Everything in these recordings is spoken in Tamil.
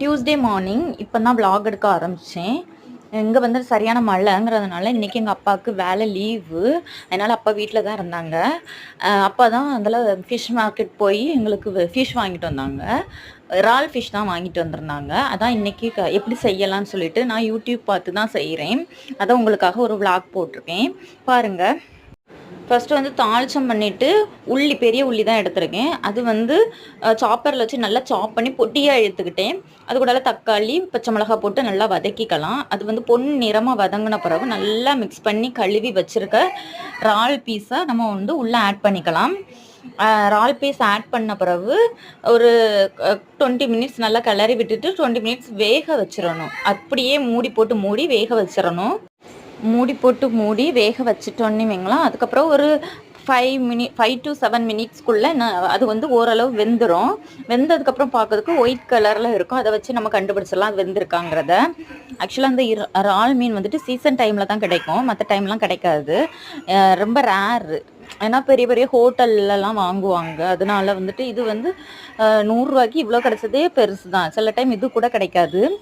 டியூஸ்டே மார்னிங் இப்போ தான் vlog எடுக்க ஆரம்பித்தேன் இங்கே வந்து சரியான மழைங்கிறதுனால இன்றைக்கி எங்கள் அப்பாவுக்கு வேலை லீவு அதனால் அப்பா வீட்டில் தான் இருந்தாங்க. அப்பா தான் அதில் ஃபிஷ் மார்க்கெட் போய் எங்களுக்கு ஃபிஷ் வாங்கிட்டு வந்தாங்க. இறால் ஃபிஷ் தான் வாங்கிட்டு வந்திருந்தாங்க. அதான் இன்றைக்கி க எப்படி செய்யலாம்னு சொல்லிட்டு நான் யூடியூப் பார்த்து தான் செய்கிறேன் அதை உங்களுக்காக ஒரு விளாக் போட்டிருக்கேன். பாருங்கள் ஃபஸ்ட்டு வந்து தாளிச்சம் பண்ணிவிட்டு உள்ளி பெரிய உள்ளி தான் எடுத்திருக்கேன். அது வந்து சாப்பரில் வச்சு நல்லா சாப் பண்ணி பொட்டியாக எடுத்துக்கிட்டேன். அது கூட தக்காளி பச்சை மிளகாய் போட்டு நல்லா வதக்கிக்கலாம். அது வந்து பொன் நிறமாக வதங்கின பிறகு நல்லா மிக்ஸ் பண்ணி கழுவி வச்சுருக்க இறால் பீஸை நம்ம வந்து உள்ளே ஆட் பண்ணிக்கலாம். ரால் இறால் பீஸ் ஆட் பண்ண பிறகு ஒரு டுவெண்ட்டி மினிட்ஸ் நல்லா கிளறி விட்டுட்டு டுவெண்ட்டி மினிட்ஸ் வேக வச்சிடணும். அப்படியே மூடி போட்டு மூடி வேக வச்சிடணும். மூடி போட்டு மூடி வேக வச்சுட்டோன்னு வைங்களா அதுக்கப்புறம் ஒரு five minute five to seven மினிட்ஸ்க்குள்ளே அது வந்து ஓரளவு வெந்துடும் வெந்ததுக்கப்புறம் பார்க்கறதுக்கு ஒயிட் கலரில் இருக்கும். அதை வச்சு நம்ம கண்டுபிடிச்சிடலாம். அது வெந்திருக்காங்கிறத. ஆக்சுவலாக அந்த இற- இறால் மீன் வந்துட்டு சீசன் டைமில் தான் கிடைக்கும். மற்ற டைம்லாம் கிடைக்காது. ரொம்ப ரேர் ஏன்னா பெரிய பெரிய ஹோட்டல்லலாம் வாங்குவாங்க. அதனால வந்துட்டு இது வந்து நூறுரூவாய்க்கு இவ்வளோ கிடைச்சதே பெருசு தான் சில டைம் இது கூட கிடைக்காது.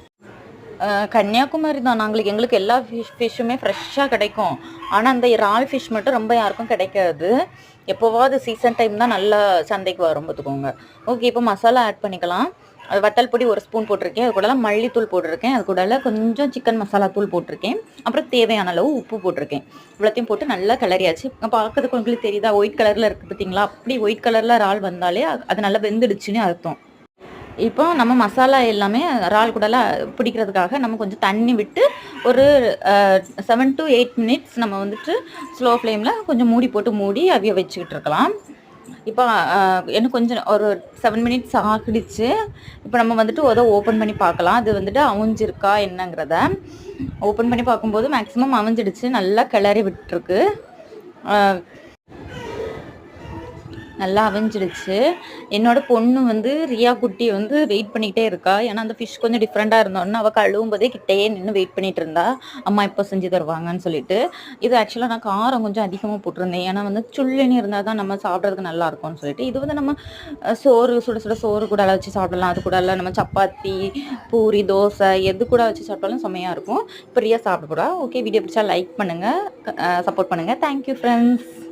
கன்னியாகுமரி தான். நாங்களுக்கு எங்களுக்கு எல்லா ஃபிஷ் ஃபிஷ்ஷுமே ஃப்ரெஷ்ஷாக கிடைக்கும். ஆனால் அந்த இறால் ஃபிஷ் மட்டும் ரொம்ப யாருக்கும் கிடைக்காது. எப்போவாவது சீசன் டைம் தான் நல்லா சந்தைக்கு வரும் பார்த்துக்கோங்க. ஓகே இப்போ மசாலா ஆட் பண்ணிக்கலாம். அது வத்தல் பொடி ஒரு ஸ்பூன் போட்டிருக்கேன். அது கூடலாம் மல்லித்தூள் போட்டிருக்கேன். அது கூட கொஞ்சம் சிக்கன் மசாலா தூள் போட்டிருக்கேன். அப்புறம் தேவையான அளவு உப்பு போட்டிருக்கேன். இவ்வளோத்தையும் போட்டு நல்லா கிளறியாச்சு. பார்க்கறதுக்கு உங்களுக்கு தெரியுதா? ஒயிட் கலரில் இருக்குது பார்த்தீங்களா? அப்படி ஒயிட் கலரில் இறால் வந்தாலே அது நல்லா வெந்துடுச்சுன்னு அர்த்தம். இப்போ நம்ம மசாலா எல்லாமே இறால் கூடலாம் பிடிக்கிறதுக்காக நம்ம கொஞ்சம் தண்ணி விட்டு ஒரு செவன் டு எயிட் மினிட்ஸ் நம்ம வந்துட்டு ஸ்லோ ஃப்ளேமில் கொஞ்சம் மூடி போட்டு மூடி அவிய வச்சுக்கிட்டு இருக்கலாம். இப்போ அஹ், இன்னும் கொஞ்சம் ஒரு செவன் மினிட்ஸ் ஆகிடுச்சு. இப்போ நம்ம வந்துட்டு உத ஓப்பன் பண்ணி பார்க்கலாம். அது வந்துட்டு அவிஞ்சிருக்கா என்னங்கிறத. ஓப்பன் பண்ணி பார்க்கும்போது மேக்ஸிமம் அவிஞ்சிடுச்சு. நல்லா கிளறி விட்டுருக்கு. நல்லா அவிஞ்சிடுச்சு. என்னோட பொண்ணு வந்து ரியா குட்டி வந்து வெயிட் பண்ணிக்கிட்டே இருக்கா. ஏன்னா அந்த ஃபிஷ் கொஞ்சம் டிஃப்ரெண்ட்டாக இருந்தோன்னு அவள் கழுவும் போதே கிட்டேயே நின்று வெயிட் பண்ணிட்டு இருந்தா. அம்மா இப்போ செஞ்சு தருவாங்கன்னு சொல்லிட்டு. இது ஆக்சுவலாக நான் காரம் கொஞ்சம் அதிகமாக போட்டிருந்தேன். ஏன்னா வந்து சுள்ளினி இருந்தால் தான் நம்ம சாப்பிட்றதுக்கு நல்லா இருக்கும்னு சொல்லிட்டு இது வந்து நம்ம சோறு சுட சுட சோறு கூட வச்சு சாப்பிடலாம். அது கூட நம்ம சப்பாத்தி பூரி தோசை எது கூட வச்சு சாப்பிட்டாலும் செம்மையாக இருக்கும். இப்போ ரியா சாப்பிட கூட ஓகே வீடியோ பிடிச்சா லைக் பண்ணுங்கள் சப்போர்ட் பண்ணுங்கள் தேங்க்யூ ஃப்ரெண்ட்ஸ்